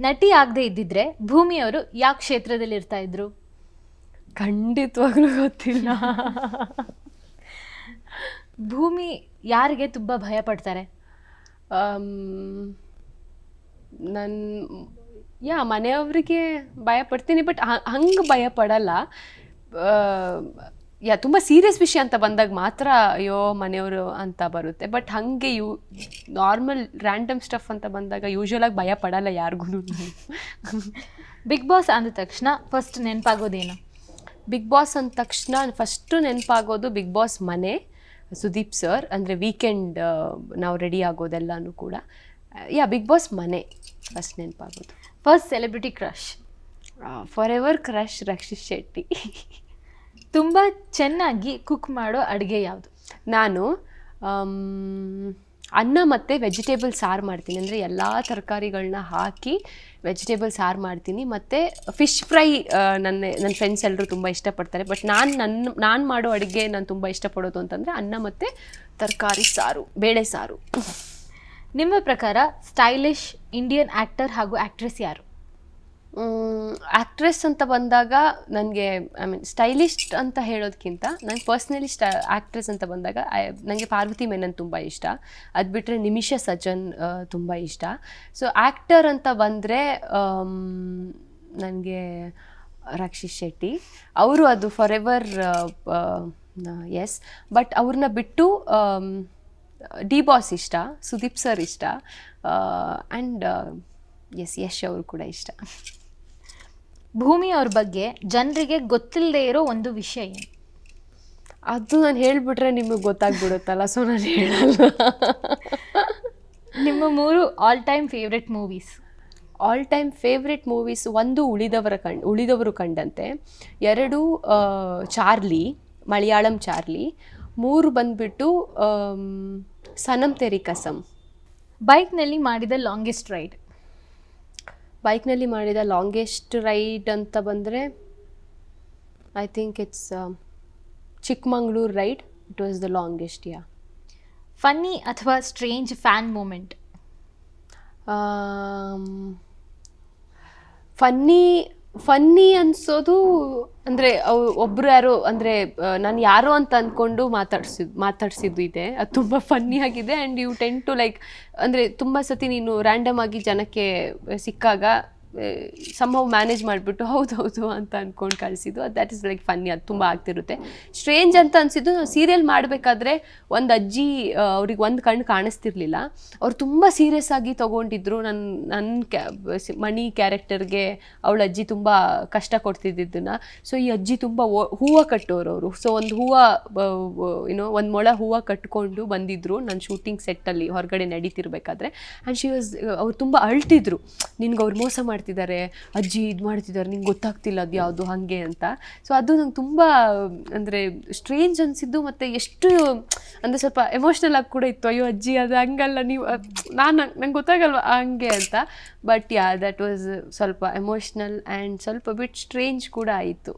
ನಟಿ ಆಗದೆ ಇದ್ದಿದ್ರೆ ಭೂಮಿಯವರು ಯಾವ ಕ್ಷೇತ್ರದಲ್ಲಿ ಇರ್ತಾ ಇದ್ರು? ಖಂಡಿತವಾಗ್ಲೂ ಗೊತ್ತಿಲ್ಲ. ಭೂಮಿ ಯಾರಿಗೆ ತುಂಬ ಭಯ ಪಡ್ತಾರೆ? ನನ್ನ ಯಾ ಮನೆಯವರಿಗೆ ಭಯ ಪಡ್ತೀನಿ ಬಟ್ ಹಂಗೆ ಭಯ ಪಡಲ್ಲ. ಯಾ ತುಂಬ ಸೀರಿಯಸ್ ವಿಷಯ ಅಂತ ಬಂದಾಗ ಮಾತ್ರ ಅಯ್ಯೋ ಮನೆಯವರು ಅಂತ ಬರುತ್ತೆ. ಬಟ್ ಹಾಗೆ ಯು ನಾರ್ಮಲ್ ರ್ಯಾಂಡಮ್ ಸ್ಟಫ್ ಅಂತ ಬಂದಾಗ ಯೂಶ್ವಲಾಗಿ ಭಯ ಪಡಲ್ಲ ಯಾರಿಗೂ ಬಿಗ್ ಬಾಸ್ ಅಂದ ತಕ್ಷಣ ಫಸ್ಟ್ ನೆನಪಾಗೋದೇನು? ಬಿಗ್ ಬಾಸ್ ಅಂದ ತಕ್ಷಣ ಫಸ್ಟು ನೆನಪಾಗೋದು ಬಿಗ್ ಬಾಸ್ ಮನೆ ಸುದೀಪ್ ಸರ್ ಅಂದರೆ ವೀಕೆಂಡ್ ನಾವು ರೆಡಿ ಆಗೋದೆಲ್ಲನೂ ಕೂಡ. ಯಾ ಬಿಗ್ ಬಾಸ್ ಮನೆ ಫಸ್ಟ್ ನೆನಪಾಗೋದು. First celebrity crush forever crush Rakshit Shetty. ತುಂಬ ಚೆನ್ನಾಗಿ ಕುಕ್ ಮಾಡೋ ಅಡುಗೆ ಯಾವುದು? ನಾನು ಅನ್ನ ಮತ್ತು ವೆಜಿಟೇಬಲ್ ಸಾರು ಮಾಡ್ತೀನಿ. ಅಂದರೆ ಎಲ್ಲ ತರಕಾರಿಗಳನ್ನ ಹಾಕಿ ವೆಜಿಟೇಬಲ್ ಸಾರು ಮಾಡ್ತೀನಿ. ಮತ್ತು ಫಿಶ್ ಫ್ರೈ ನನ್ನ ನನ್ನ ಫ್ರೆಂಡ್ಸ್ ಎಲ್ಲರೂ ತುಂಬ ಇಷ್ಟಪಡ್ತಾರೆ. ಬಟ್ ನಾನು ನನ್ನ ನಾನು ಮಾಡೋ ಅಡುಗೆ ನಾನು ತುಂಬ ಇಷ್ಟಪಡೋದು ಅಂತಂದರೆ ಅನ್ನ ಮತ್ತು ತರಕಾರಿ ಸಾರು ಬೇಳೆ ಸಾರು. ನಿಮ್ಮ ಪ್ರಕಾರ ಸ್ಟೈಲಿಶ್ ಇಂಡಿಯನ್ ಆ್ಯಕ್ಟರ್ ಹಾಗೂ ಆ್ಯಕ್ಟ್ರೆಸ್ ಯಾರು? ಆ್ಯಕ್ಟ್ರೆಸ್ ಅಂತ ಬಂದಾಗ ನನಗೆ ಐ ಮೀನ್ ಸ್ಟೈಲಿಸ್ಟ್ ಅಂತ ಹೇಳೋದಕ್ಕಿಂತ ನನಗೆ ಪರ್ಸ್ನಲಿ ಸ್ಟ ಆ್ಯಕ್ಟ್ರೆಸ್ ಅಂತ ಬಂದಾಗ ನನಗೆ ಪಾರ್ವತಿ ಮೆನನ್ ತುಂಬ ಇಷ್ಟ. ಅದು ಬಿಟ್ಟರೆ ನಿಮಿಷ ಸಜ್ಜನ್ ತುಂಬ ಇಷ್ಟ. ಸೊ ಆ್ಯಕ್ಟರ್ ಅಂತ ಬಂದರೆ ನನಗೆ ರಕ್ಷಿತ್ ಶೆಟ್ಟಿ. ಅವರು ಅದು ಫಾರ್ ಎವರ್ ಎಸ್ ಬಟ್ ಅವ್ರನ್ನ ಬಿಟ್ಟು ಡಿ ಬಾಸ್ ಇಷ್ಟ, ಸುದೀಪ್ ಸರ್ ಇಷ್ಟ ಆ್ಯಂಡ್ ಎಸ್ ಯಶ್ ಅವರು ಕೂಡ ಇಷ್ಟ. ಭೂಮಿ ಅವ್ರ ಬಗ್ಗೆ ಜನರಿಗೆ ಗೊತ್ತಿಲ್ಲದೆ ಇರೋ ಒಂದು ವಿಷಯ ಏನು? ಅದು ನಾನು ಹೇಳ್ಬಿಟ್ರೆ ನಿಮಗೆ ಗೊತ್ತಾಗ್ಬಿಡುತ್ತಲ್ಲ ಸೊ ನಾನು ಹೇಳಲ್ಲ. ನಿಮ್ಮ ಮೂರು all time favourite movies all time favourite movies ಒಂದು ಉಳಿದವರ ಕಂಡು ಉಳಿದವರು ಕಂಡಂತೆ. ಎರಡು ಚಾರ್ಲಿ ಮಲಯಾಳಂ ಚಾರ್ಲಿ. ಮೂರು ಬಂದ್ಬಿಟ್ಟು ಸನಂ ತೆರಿ ಕಸಂ ಬೈಕ್ನಲ್ಲಿ ಮಾಡಿದ ಲಾಂಗೆಸ್ಟ್ ರೈಡ್ ಬೈಕ್ನಲ್ಲಿ ಮಾಡಿದ ಲಾಂಗೆಸ್ಟ್ ರೈಡ್ ಅಂತ ಬಂದರೆ I think it's Chikmagalur ride. It was the longest yeah funny ಅಥವಾ strange fan moment funny funny ಅನ್ಸೋದು ಅಂದರೆ ಒಬ್ರು ಯಾರೋ ಅಂದ್ರೆ ನಾನು ಯಾರೋ ಅಂತ ಅಂದ್ಕೊಂಡು ಮಾತಾಡ್ಸಿದ್ ಮಾತಾಡ್ಸಿದ್ದು ಇದೆ. ಅದು ತುಂಬಾ ಫನ್ನಿ ಆಗಿದೆ. And you tend to like ಅಂದ್ರೆ ತುಂಬಾ ಸತಿ ನೀನು ರ್ಯಾಂಡಮ್ ಆಗಿ ಜನಕ್ಕೆ, ಸಿಕ್ಕಾಗ ಸಂಭವ ಮ್ಯಾನೇಜ್ ಮಾಡಿಬಿಟ್ಟು ಹೌದು ಹೌದು ಅಂತ ಅಂದ್ಕೊಂಡು ಕಳಿಸಿದ್ದು. ದ್ಯಾಟ್ ಇಸ್ ಲೈಕ್ ಫನ್ನಿ ಅದು ತುಂಬ ಆಗ್ತಿರುತ್ತೆ. ಸ್ಟ್ರೇಂಜ್ ಅಂತ ಅನಿಸಿದ್ದು ಸೀರಿಯಲ್ ಮಾಡಬೇಕಾದ್ರೆ ಒಂದು ಅಜ್ಜಿ ಅವ್ರಿಗೆ ಒಂದು ಕಣ್ಣು ಕಾಣಿಸ್ತಿರ್ಲಿಲ್ಲ. ಅವ್ರು ತುಂಬ ಸೀರಿಯಸ್ ಆಗಿ ತೊಗೊಂಡಿದ್ರು. ನನ್ನ ನನ್ನ ಕ್ಯಾ ಮಣಿ ಕ್ಯಾರೆಕ್ಟರ್ಗೆ ಅವಳ ಅಜ್ಜಿ ತುಂಬ ಕಷ್ಟ ಕೊಡ್ತಿದ್ದನ್ನ ಸೊ ಈ ಅಜ್ಜಿ ತುಂಬ ಹೂವು ಕಟ್ಟೋರು ಅವರು. ಸೊ ಒಂದು ಹೂವು ಏನೋ ಒಂದು ಮೊಳ ಹೂವು ಕಟ್ಕೊಂಡು ಬಂದಿದ್ರು ನನ್ನ ಶೂಟಿಂಗ್ ಸೆಟ್ಟಲ್ಲಿ ಹೊರಗಡೆ ನಡೀತಿರ್ಬೇಕಾದ್ರೆ. ಆ್ಯಂಡ್ ಶಿ ವಾಸ್ ಅವ್ರು ತುಂಬ ಅಳ್ತಿದ್ರು. ನಿನ್ಗೆ ಅವ್ರು ಮೋಸ ಮಾಡ್ತಿದ್ದಾರೆ, ಅಜ್ಜಿ ಇದು ಮಾಡ್ತಿದ್ದಾರೆ, ನಿಂಗೆ ಗೊತ್ತಾಗ್ತಿಲ್ಲ ಅದು ಯಾವುದು, ಹಾಗೆ ಅಂತ. ಸೊ ಅದು ನಂಗೆ ತುಂಬ, ಅಂದರೆ ಸ್ಟ್ರೇಂಜ್ ಅನಿಸಿದ್ದು ಮತ್ತು ಎಷ್ಟು, ಅಂದರೆ ಸ್ವಲ್ಪ ಎಮೋಷ್ನಲ್ ಆಗಿ ಕೂಡ ಇತ್ತು. ಅಯ್ಯೋ ಅಜ್ಜಿ, ಅದು ಹಂಗಲ್ಲ, ನೀವು ನಾನು ನಂಗೆ ಗೊತ್ತಾಗಲ್ವ ಹಂಗೆ ಅಂತ. ಬಟ್ ಯಾ ದಟ್ ವಾಸ್ ಸ್ವಲ್ಪ ಎಮೋಷ್ನಲ್ ಆ್ಯಂಡ್ ಸ್ವಲ್ಪ ಬಿಟ್ ಸ್ಟ್ರೇಂಜ್ ಕೂಡ ಆಯಿತು.